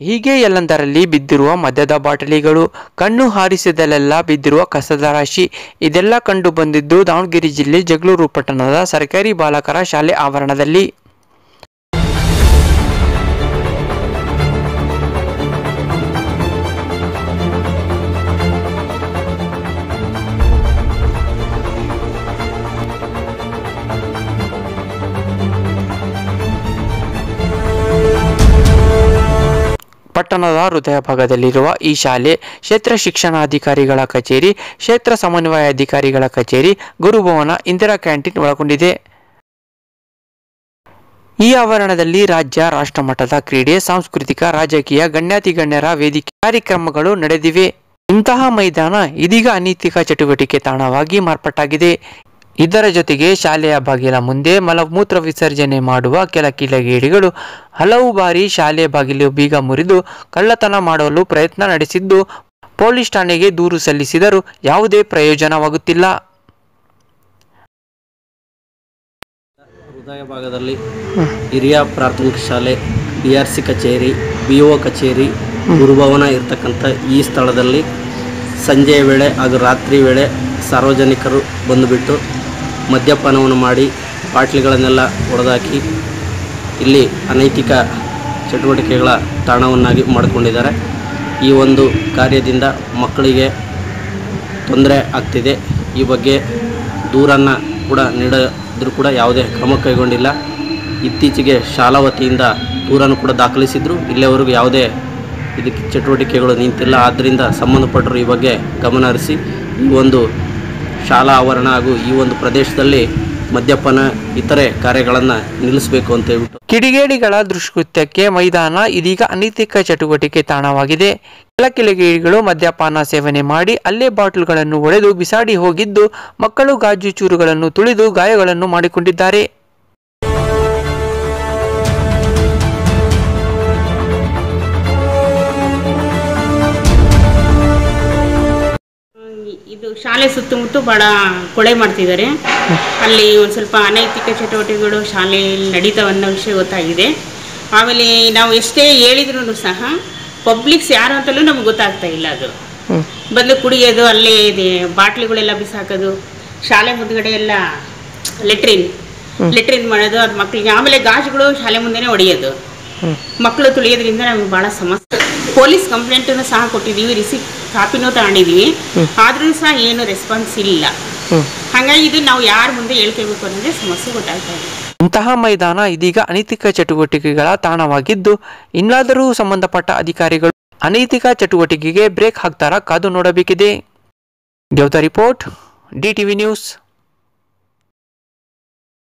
ಹೀಗೆ ಎಲ್ಲಂದರಲ್ಲಿ ಬಿದ್ದಿರುವ ಮದ್ಯದ ಬಾಟಲಿಗಳು, ಕಣ್ಣು ಹಾರಿಸಿದಲ್ಲೆಲ್ಲ ಬಿದ್ದಿರುವ ಕಸದ ರಾಶಿ, ಇದೆಲ್ಲ ಕಂಡು ಬಂದಿದ್ದು ದಾವಣಗೆರೆ ಜಿಲ್ಲೆ ಜಗಳೂರು ಪಟ್ಟಣದ ಸರ್ಕಾರಿ ಬಾಲಕರ ಶಾಲೆ ಆವರಣದಲ್ಲಿ. ಪಟ್ಟಣದ ಹೃದಯ ಭಾಗದಲ್ಲಿರುವ ಈ ಶಾಲೆ ಕ್ಷೇತ್ರ ಶಿಕ್ಷಣಾಧಿಕಾರಿಗಳ ಕಚೇರಿ, ಕ್ಷೇತ್ರ ಸಮನ್ವಯ ಅಧಿಕಾರಿಗಳ ಕಚೇರಿ, ಗುರುಭವನ, ಇಂದಿರಾ ಕ್ಯಾಂಟೀನ್ ಒಳಗೊಂಡಿದೆ. ಈ ಆವರಣದಲ್ಲಿ ರಾಜ್ಯ ರಾಷ್ಟ್ರಮಟ್ಟದ ಕ್ರೀಡೆ, ಸಾಂಸ್ಕೃತಿಕ, ರಾಜಕೀಯ, ಗಣ್ಯಾತಿಗಣ್ಯರ ವೇದಿಕೆ, ಕಾರ್ಯಕ್ರಮಗಳು ನಡೆದಿವೆ. ಇಂತಹ ಮೈದಾನ ಇದೀಗ ಅನೈತಿಕ ಚಟುವಟಿಕೆ ತಾಣವಾಗಿ ಮಾರ್ಪಾಟಾಗಿದೆ ಇದರ ಜೊತೆಗೆ ಶಾಲೆಯ ಬಾಗಿಲ ಮುಂದೆ ಮಲಮೂತ್ರ ವಿಸರ್ಜನೆ ಮಾಡುವ ಕೆಲ ಕಿಲಗೇಡಿಗಳು ಹಲವು ಬಾರಿ ಶಾಲೆಯ ಬಾಗಿಲು ಬೀಗ ಮುರಿದು ಕಳ್ಳತನ ಮಾಡಲು ಪ್ರಯತ್ನ ನಡೆಸಿದ್ದು ಪೊಲೀಸ್ ಠಾಣೆಗೆ ದೂರು ಸಲ್ಲಿಸಿದರೂ ಯಾವುದೇ ಪ್ರಯೋಜನವಾಗುತ್ತಿಲ್ಲ. ಹೃದಯ ಭಾಗದಲ್ಲಿ ಹಿರಿಯ ಪ್ರಾಥಮಿಕ ಶಾಲೆ ಬಿ ಆರ್ ಸಿ ಕಚೇರಿ, ಬಿ ಒ ಕಚೇರಿ, ಗುರುಭವನ ಇರತಕ್ಕಂಥ ಈ ಸ್ಥಳದಲ್ಲಿ ಸಂಜೆಯ ವೇಳೆ ಹಾಗೂ ರಾತ್ರಿ ವೇಳೆ ಸಾರ್ವಜನಿಕರು ಬಂದುಬಿಟ್ಟು ಮದ್ಯಪಾನವನ್ನು ಮಾಡಿ ಬಾಟ್ಲಿಗಳನ್ನೆಲ್ಲ ಹೊಡೆದಾಕಿ ಇಲ್ಲಿ ಅನೈತಿಕ ಚಟುವಟಿಕೆಗಳ ತಾಣವನ್ನಾಗಿ ಮಾಡಿಕೊಂಡಿದ್ದಾರೆ. ಈ ಒಂದು ಕಾರ್ಯದಿಂದ ಮಕ್ಕಳಿಗೆ ತೊಂದರೆ ಆಗ್ತಿದೆ. ಈ ಬಗ್ಗೆ ದೂರನ್ನು ಕೂಡ ನೀಡಿದ್ರೂ ಕೂಡ ಯಾವುದೇ ಕ್ರಮ ಕೈಗೊಂಡಿಲ್ಲ. ಇತ್ತೀಚೆಗೆ ಶಾಲಾ ವತಿಯಿಂದ ದೂರನ್ನು ಕೂಡ ದಾಖಲಿಸಿದ್ರು. ಇಲ್ಲಿಯವರೆಗೂ ಯಾವುದೇ ಇದಕ್ಕೆ ಚಟುವಟಿಕೆಗಳು ನಿಂತಿಲ್ಲ. ಆದ್ದರಿಂದ ಸಂಬಂಧಪಟ್ಟರು ಈ ಬಗ್ಗೆ ಗಮನ ಹರಿಸಿ ಈ ಒಂದು ಶಾಲಾ ಆವರಣ ಹಾಗೂ ಈ ಒಂದು ಪ್ರದೇಶದಲ್ಲಿ ಮದ್ಯಪಾನ ಇತರೆ ಕಾರ್ಯಗಳನ್ನು ನಿಲ್ಲಿಸಬೇಕು ಅಂತ ಹೇಳ್ಬಿಟ್ಟು. ಕಿಡಿಗೇಡಿಗಳ ದುಷ್ಕೃತ್ಯಕ್ಕೆ ಮೈದಾನ, ಇದೀಗ ಅನೈತಿಕ ಚಟುವಟಿಕೆ ತಾಣವಾಗಿದೆ. ಕೆಲ ಕಿಡಿಗೇಡಿಗಳು ಮದ್ಯಪಾನ ಸೇವನೆ ಮಾಡಿ ಅಲ್ಲೇ ಬಾಟಲ್ಗಳನ್ನು ಒಡೆದು ಬಿಸಾಡಿ ಹೋಗಿದ್ದು, ಮಕ್ಕಳು ಗಾಜು ಚೂರುಗಳನ್ನು ತುಳಿದು ಗಾಯಗಳನ್ನು ಮಾಡಿಕೊಂಡಿದ್ದಾರೆ. ಶಾಲೆ ಸುತ್ತಮುತ್ತ ಬಹಳ ಕೊಳೆ ಮಾಡ್ತಿದ್ದಾರೆ. ಅಲ್ಲಿ ಒಂದು ಸ್ವಲ್ಪ ಅನೈತಿಕ ಚಟುವಟಿಕೆಗಳು ಶಾಲೆಯಲ್ಲಿ ನಡೀತಾವೆ ಅನ್ನೋ ವಿಷಯ ಗೊತ್ತಾಗಿದೆ. ಆಮೇಲೆ ನಾವು ಎಷ್ಟೇ ಹೇಳಿದ್ರು ಸಹ ಪಬ್ಲಿಕ್ಸ್ ಯಾರು ಅಂತಲೂ ನಮ್ಗೆ ಗೊತ್ತಾಗ್ತಾ ಇಲ್ಲ ಅದು. ಬಂದು ಕುಡಿಯೋದು, ಅಲ್ಲೇ ಬಾಟ್ಲಿಗಳೆಲ್ಲ ಬಿಸಾಕೋದು, ಶಾಲೆ ಮುಂದ್ಗಡೆ ಎಲ್ಲ ಲೆಟ್ರಿನ್ ಲೆಟ್ರಿನ್ ಮಾಡೋದು, ಅದು ಮಕ್ಕಳಿಗೆ ಆಮೇಲೆ ಗಾಜುಗಳು ಶಾಲೆ ಮುಂದೆನೇ ಹೊಡೆಯೋದು ಮಕ್ಕಳು ತುಳಿಯೋದ್ರಿಂದ ನಮ್ಗೆ ಭಾಳ ಸಮಸ್ಯೆ. ಪೊಲೀಸ್ ಕಂಪ್ಲೇಂಟನ್ನು ಸಹ ಕೊಟ್ಟಿದ್ದೀವಿ ರಿಸಿಪ್ಟ್ ಕಾಪಿನೂ ತಗೊಂಡಿದೀವಿ ಆದ್ರೂ ಸಹ ಏನು ರೆಸ್ಪಾನ್ಸ್ ಇಲ್ಲ. ಹಾಗಾಗಿ ಇದು ನಾವು ಯಾರ ಮುಂದೆ ಹೇಳ್ಕೋಬೇಕು ಅನ್ನೋದೇ ಸಮಸ್ಯೆ ಗೊತ್ತಾಗ್ತಾ ಇದೆ. ಇಂತಹ ಮೈದಾನ ಇದೀಗ ಅನೈತಿಕ ಚಟುವಟಿಕೆಗಳ ತಾಣವಾಗಿದ್ದು ಇನ್ನಾದರೂ ಸಂಬಂಧಪಟ್ಟ ಅಧಿಕಾರಿಗಳು ಅನೈತಿಕ ಚಟುವಟಿಕೆಗೆ ಬ್ರೇಕ್ ಹಾಕ್ತಾರಾ ಕಾದು ನೋಡಬೇಕಿದೆ. ದೇವತಾ ರಿಪೋರ್ಟ್ ಡಿ ಟಿವಿ ನ್ಯೂಸ್.